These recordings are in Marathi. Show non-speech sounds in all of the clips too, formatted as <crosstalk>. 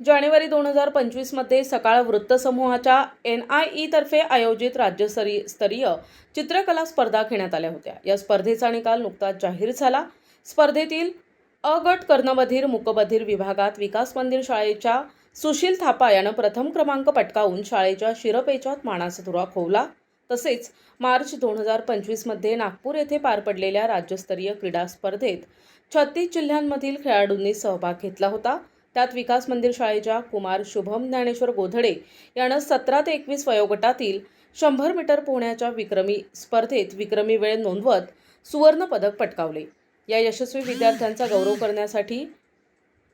जानेवारी दोन हजार पंचवीसमध्ये सकाळ वृत्तसमूहाच्या एन आय ईतर्फे आयोजित राज्यस्तरीय स्तरीय चित्रकला स्पर्धा घेण्यात आल्या होत्या. या स्पर्धेचा निकाल नुकताच जाहीर झाला. स्पर्धेतील अ गट कर्णबधीर मुकबधीर विभागात विकास मंदिर शाळेच्या सुशील थापा यानं प्रथम क्रमांक पटकावून शाळेच्या शिरपेचात मानाचा धुरा खोवला. तसेच मार्च दोन हजार पंचवीसमध्ये नागपूर येथे पार पडलेल्या राज्यस्तरीय क्रीडा स्पर्धेत छत्तीस जिल्ह्यांमधील खेळाडूंनी सहभाग घेतला होता. त्यात विकास मंदिर शाळेच्या कुमार शुभम ज्ञानेश्वर गोधडे यानं सतरा ते एकवीस वयोगटातील शंभर मीटर पोहण्याच्या विक्रमी स्पर्धेत विक्रमी वेळ नोंदवत सुवर्ण पदक पटकावले. या यशस्वी विद्यार्थ्यांचा गौरव करण्यासाठी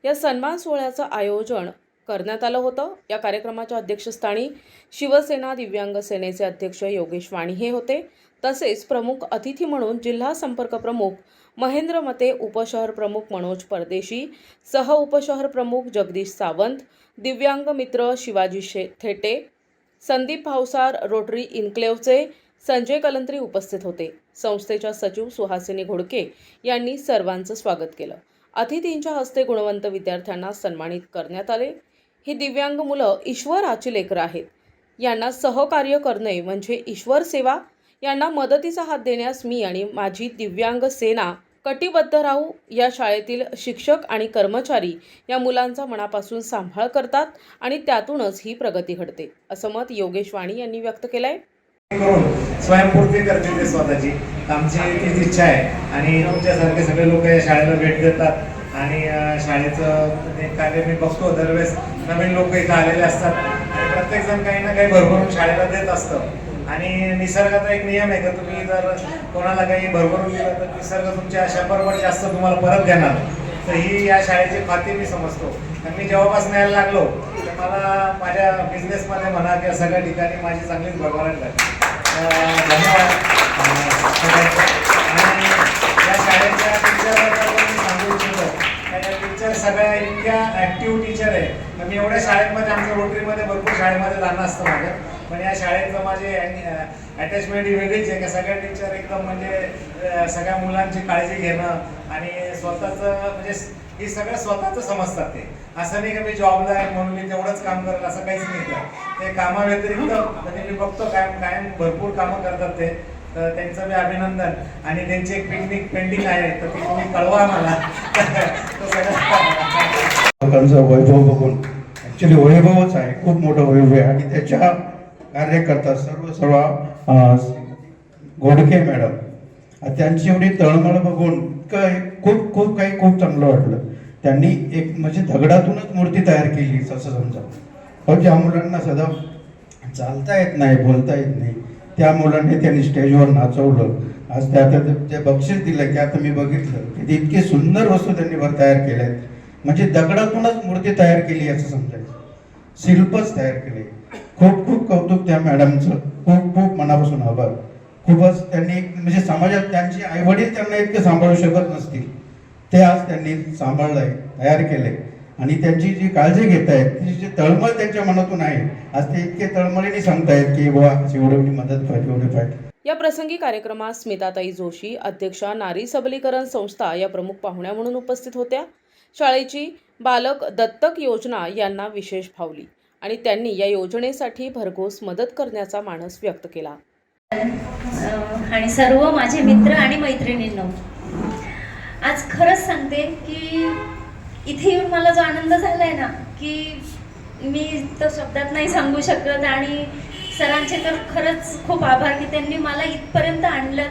या सन्मान सोहळ्याचं आयोजन करण्यात आलं होतं. या कार्यक्रमाच्या अध्यक्षस्थानी शिवसेना दिव्यांग सेनेचे अध्यक्ष योगेश वाणी हे होते. तसेच प्रमुख अतिथी म्हणून जिल्हा संपर्क प्रमुख महेंद्र मते उपशहर प्रमुख मनोज परदेशी सह उपशहर प्रमुख जगदीश सावंत दिव्यांग मित्र शिवाजी शे थेटे संदीप भावसार रोटरी इन्क्लेवचे संजय कलंत्री उपस्थित होते. संस्थेच्या सचिव सुहासिनी घोडके यांनी सर्वांचं स्वागत केलं. अतिथींच्या हस्ते गुणवंत विद्यार्थ्यांना सन्मानित करण्यात आले. ही दिव्यांग मुलं ईश्वराची लेकरं आहेत. यांना सहकार्य करणे म्हणजे ईश्वर सेवा. यांना मदतीचा हात देण्यास मी आणि माझी दिव्यांग सेना कटिबद्ध राहू या शाळेतील शिक्षक आणि कर्मचारी या मुलांचा मनापासून सांभाळ करतात आणि त्यातूनच ही प्रगती घडते असं मत योगेश वाणी यांनी व्यक्त केलं आहे स्वयंपूर्ती करते ते स्वतःची. आमची तीच इच्छा आहे. आणि तुमच्यासारखे सगळे लोक या शाळेला भेट देतात. आणि शाळेचं कार्य मी बघतो. दरवेळेस नवीन लोक इथं आलेले असतात. आणि प्रत्येक जण काही ना काही भरभरून शाळेला देत असतं. आणि निसर्गाचा एक नियम आहे का? तुम्ही जर कोणाला काही भरभरून दिलं तर निसर्ग तुमच्या शंभर पट जास्त तुम्हाला परत देणार. तर ही या शाळेची खाती मी समजतो. आणि मी जेव्हापासून यायला लागलो तर मला माझ्या बिझनेसमध्ये म्हणा किंवा सगळ्या ठिकाणी माझी चांगलीच भरभराट झाली. धन्यवाद. आणि या शाळेच्या टीचरबद्दल मी सांगू इच्छितो. टीचर सगळ्या इतक्या ऍक्टिव्ह टीचर आहे. तर मी एवढ्या शाळेमध्ये आमच्या रोटरीमध्ये भरपूर शाळेमध्ये जाणं असतं माझं पण या शाळेचं माझे अटॅचमेंट ही वेगळीच आहे. का सगळ्या टीचर एकदम म्हणजे सगळ्या मुलांची काळजी घेणं आणि स्वतःचं म्हणजे हे सगळं स्वतःचं समजतात ते. असं नाही का मी जॉबला आहे म्हणून मी तेवढंच काम करेल असं काहीच नाही का ते कामाव्यतिरिक्त म्हणजे मी बघतो कायम कायम भरपूर कामं करतात ते. तर त्यांचं मी अभिनंदन. आणि त्यांची एक पिकनिक पेंडिंग आहे तर ती तुम्ही कळवा मला. <laughs> लोकांचं वैभव बघून. ॲक्च्युली वैभवच आहे. खूप मोठं वैभव आहे. आणि त्याच्या कार्यकर्ता सर्व सर्व अं, गोडके मॅडम. त्यांची एवढी तळमळ बघून काय खूप खूप काही खूप चांगलं वाटलं. त्यांनी एक म्हणजे दगडातूनच मूर्ती तयार केली असं समजा. पण ज्या मुलांना सदा चालता येत नाही बोलता येत नाही त्या मुलांनी त्यांनी स्टेजवर नाचवलं. आज त्या त्या- ते बक्षीस दिलं की आता मी बघितलं. की ते इतकी सुंदर वस्तू त्यांनी वर तयार केल्या आहेत म्हणजे दगडातूनच मूर्ती तयार केली असं समजायचं. शिल्पच तयार केले. खूप त्या मॅडमचं खूप खूप मनापासून आभार. खूपच त्यांनी म्हणजे समाजात त्यांचे आईवडील त्यांना इतके सांभाळू शकत नसतील. ते आज त्यांनी सांभाळलंय तयार केले आणि त्यांची जी काळजी घेत आहेत त्याची जी तळमळ त्यांच्या मनातून आहे आज ते इतके तळमळीने सांगतायत की बुवा एवढी एवढी मदत पाहिजे एवढी पाहिजे या प्रसंगी कार्यक्रमात स्मिताताई जोशी अध्यक्षा नारी सबलीकरण संस्था या प्रमुख पाहुण्या म्हणून उपस्थित होत्या. शाळेची बालक दत्तक योजना यांना विशेष भावली आणि त्यांनी या योजनेसाठी भरघोस मदत करण्याचा मानस व्यक्त केला. आणि सर्व माझे मित्र आणि मैत्रिणींनो आज खरंच सांगते की इथे येऊन मला जो आनंद झालाय ना की मी तो शब्दात नाही सांगू शकत आणि सरांचे तर खरंच खूप आभार की त्यांनी मला इथपर्यंत आणलं.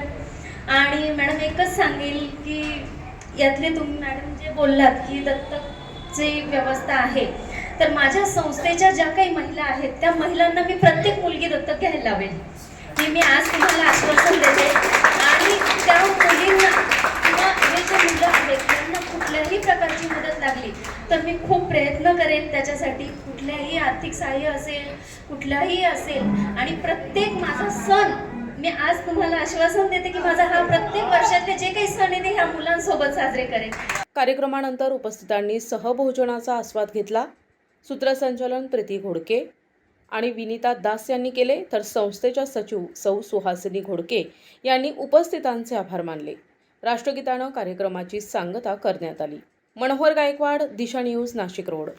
आणि मॅडम एकच सांगेल की यातले तुम्ही मॅडम जे बोललात की दत्तकची व्यवस्था आहे तर माझ्या संस्थेच्या ज्या काही महिला आहेत त्या महिलांना मी प्रत्येक मुलगी दत्तक घ्यायला लावेल हे मी आज तुम्हाला आश्वासन देते. आणि त्या मुलींना किंवा हे जे मुलं आहेत त्यांना कुठल्याही प्रकारची मदत लागली तर मी खूप प्रयत्न करेन त्याच्यासाठी. कुठल्याही आर्थिक सहाय्य असेल कुठलाही असेल आणि प्रत्येक माझा सण मी आज तुम्हाला आश्वासन देते की माझा हा प्रत्येक वर्षातले जे काही सण आहे ते ह्या मुलांसोबत साजरे करेन. कार्यक्रमानंतर उपस्थितांनी सहभोजनाचा आस्वाद घेतला. सूत्रसंचालन प्रीती घोडके आणि विनिता दास यांनी केले तर संस्थेच्या सचिव सौ सुहासिनी घोडके यांनी उपस्थितांचे आभार मानले. राष्ट्रगीतानं कार्यक्रमाची सांगता करण्यात आली. Manohar Gaikwad Disha news Nashik road.